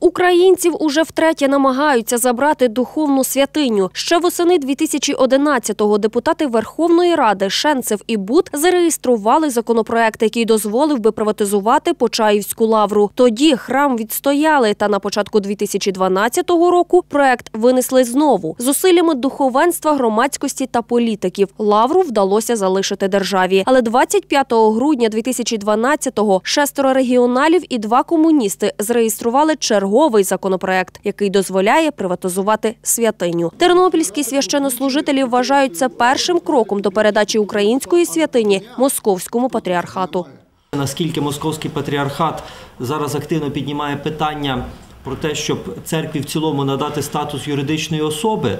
Українців уже втретє намагаються забрати духовну святиню. Ще восени 2011-го депутати Верховної Ради Шенцев і Бут зареєстрували законопроект, який дозволив би приватизувати Почаївську лавру. Тоді храм відстояли, та на початку 2012 року проект винесли знову. Зусиллями духовенства, громадськості та політиків лавру вдалося залишити державі. Але 25 грудня 2012-го шестеро регіоналів і два комуністи зареєстрували черговий законопроект, який дозволяє приватизувати святиню. Тернопільські священнослужителі вважають це першим кроком до передачі української святині московському патріархату. Наскільки московський патріархат зараз активно піднімає питання про те, щоб церкві в цілому надати статус юридичної особи,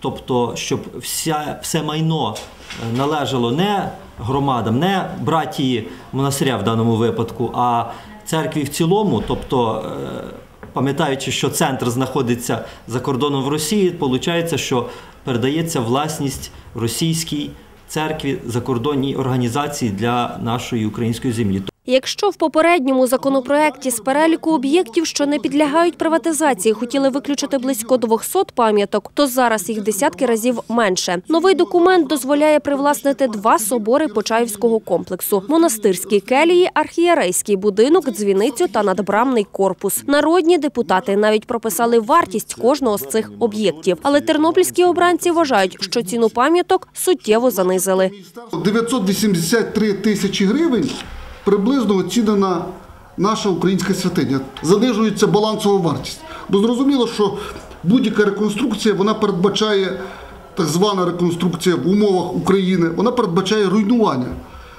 тобто щоб вся, все майно е, належало не громадам, не братії монастиря в даному випадку, а церкві в цілому, тобто. е, Пам'ятаючи, що центр знаходиться за кордоном в Росії, виходить, що передається власність російській церкві закордонній організації для нашої української землі. Якщо в попередньому законопроекті з переліку об'єктів, що не підлягають приватизації, хотіли виключити близько 200 пам'яток, то зараз їх десятки разів менше. Новий документ дозволяє привласнити два собори Почаївського комплексу: монастирські келії, архієрейський будинок, дзвіницю та надбрамний корпус. Народні депутати навіть прописали вартість кожного з цих об'єктів. Але тернопільські обранці вважають, що ціну пам'яток суттєво занизили. 983 тисячі гривень приблизно оцінена наша українська святиня. Занижується балансова вартість. Бо зрозуміло, що будь-яка реконструкція вона передбачає так звана реконструкція в умовах України, вона передбачає руйнування.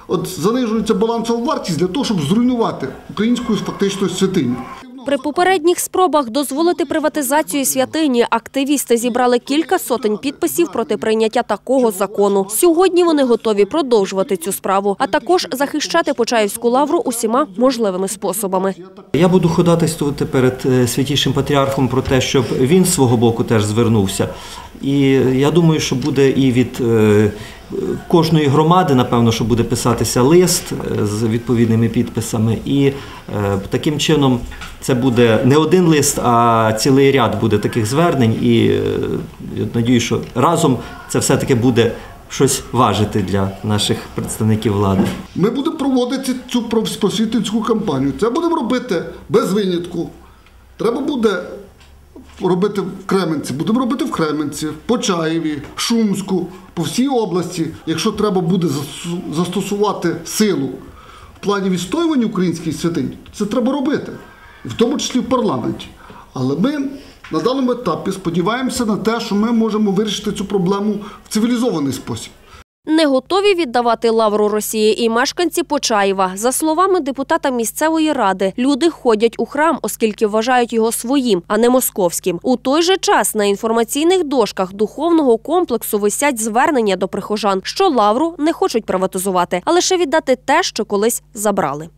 От занижується балансова вартість для того, щоб зруйнувати українську фактично святиню. При попередніх спробах дозволити приватизацію святині активісти зібрали кілька сотень підписів проти прийняття такого закону. Сьогодні вони готові продовжувати цю справу, а також захищати Почаївську лавру усіма можливими способами. Я буду ходатайствувати перед е, святішим патріархом про те, щоб він свого боку теж звернувся. І я думаю, що буде і від е, кожної громади, напевно, що буде писатися лист е, з відповідними підписами. І е, таким чином це буде не один лист, а цілий ряд буде таких звернень. І я надію, що разом це все-таки буде щось важити для наших представників влади. Ми будемо проводити цю просвітницьку кампанію. Це будемо робити без винятку. Треба буде робити в Кременці, будемо робити в Кременці, Почаєві, Шумську, по всій області. Якщо треба буде застосувати силу в плані відстоювання українських святинь, це треба робити, в тому числі в парламенті. Але ми на даному етапі сподіваємося на те, що ми можемо вирішити цю проблему в цивілізований спосіб. Не готові віддавати лавру Росії і мешканці Почаєва. За словами депутата місцевої ради, люди ходять у храм, оскільки вважають його своїм, а не московським. У той же час на інформаційних дошках духовного комплексу висять звернення до прихожан, що лавру не хочуть приватизувати, а лише віддати те, що колись забрали.